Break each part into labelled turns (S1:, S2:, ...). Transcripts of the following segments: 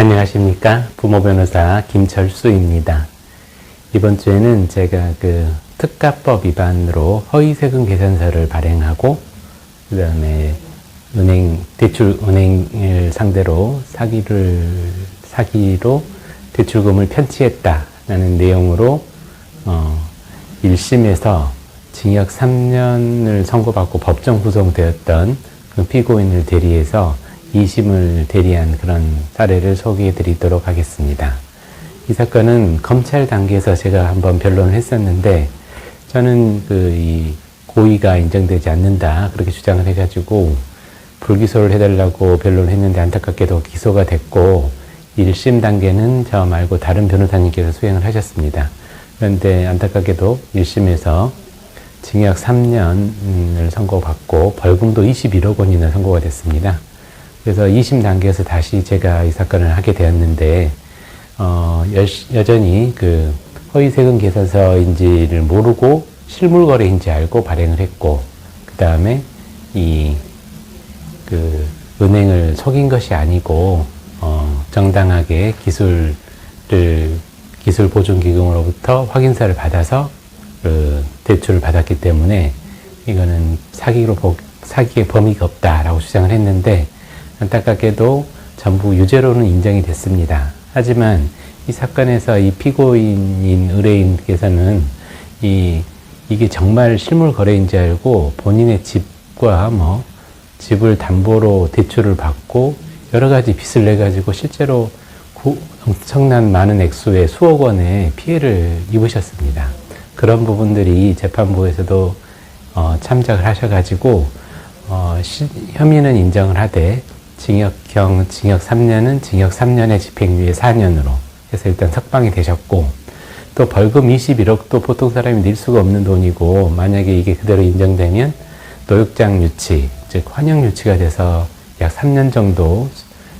S1: 안녕하십니까. 부모 변호사 김철수입니다. 이번 주에는 제가 그 특가법 위반으로 허위세금 계산서를 발행하고, 그 다음에 은행, 대출 은행을 상대로 사기를, 사기로 대출금을 편취했다라는 내용으로, 어, 1심에서 징역 3년을 선고받고 법정 구성되었던 그 피고인을 대리해서 2심을 대리한 그런 사례를 소개해 드리도록 하겠습니다. 이 사건은 검찰 단계에서 제가 한번 변론을 했었는데 저는 그이 고의가 인정되지 않는다 그렇게 주장을 해가지고 불기소를 해달라고 변론을 했는데 안타깝게도 기소가 됐고 1심 단계는 저 말고 다른 변호사님께서 수행을 하셨습니다. 그런데 안타깝게도 1심에서 징역 3년을 선고받고 벌금도 21억 원이나 선고가 됐습니다. 그래서 2심 단계에서 다시 제가 이 사건을 하게 되었는데, 어, 여, 전히그 허위 세금 계산서인지를 모르고 실물 거래인지 알고 발행을 했고, 그 다음에 이, 그, 은행을 속인 것이 아니고, 어, 정당하게 기술을, 기술 보증기금으로부터 확인서를 받아서 그 대출을 받았기 때문에 이거는 사기로, 보- 사기의 범위가 없다라고 주장을 했는데, 안타깝게도 전부 유죄로는 인정이 됐습니다. 하지만 이 사건에서 이 피고인인 의뢰인께서는 이, 이게 정말 실물 거래인지 알고 본인의 집과 뭐 집을 담보로 대출을 받고 여러 가지 빚을 내 가지고 실제로 구- 엄청난 많은 액수의 수억 원의 피해를 입으셨습니다. 그런 부분들이 재판부에서도 어, 참작을 하셔가지고 어, 시- 혐의는 인정을 하되 징역형 징역 3년은 징역 3년의 집행유예 4년으로 해서 일단 석방이 되셨고 또 벌금 21억도 보통 사람이 낼 수가 없는 돈이고 만약에 이게 그대로 인정되면 노역장 유치 즉 환영 유치가 돼서 약 3년 정도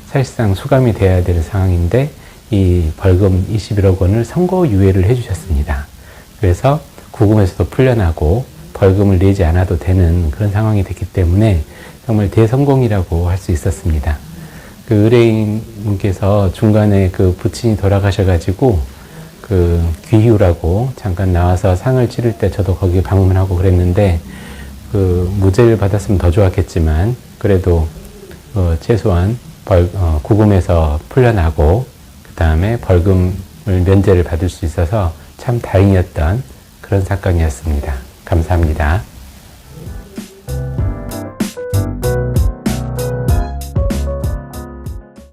S1: 사실상 수감이 돼야 될 상황인데 이 벌금 21억 원을 선고유예를 해주셨습니다. 그래서 구금에서도 풀려나고 벌금을 내지 않아도 되는 그런 상황이 됐기 때문에 정말 대성공이라고 할 수 있었습니다. 그 의뢰인분께서 중간에 그 부친이 돌아가셔가지고 그 귀휴라고 잠깐 나와서 상을 치를 때 저도 거기 방문하고 그랬는데 그 무죄를 받았으면 더 좋았겠지만 그래도 어, 최소한 벌, 어, 구금에서 풀려나고 그 다음에 벌금을 면제를 받을 수 있어서 참 다행이었던 그런 사건이었습니다. 감사합니다.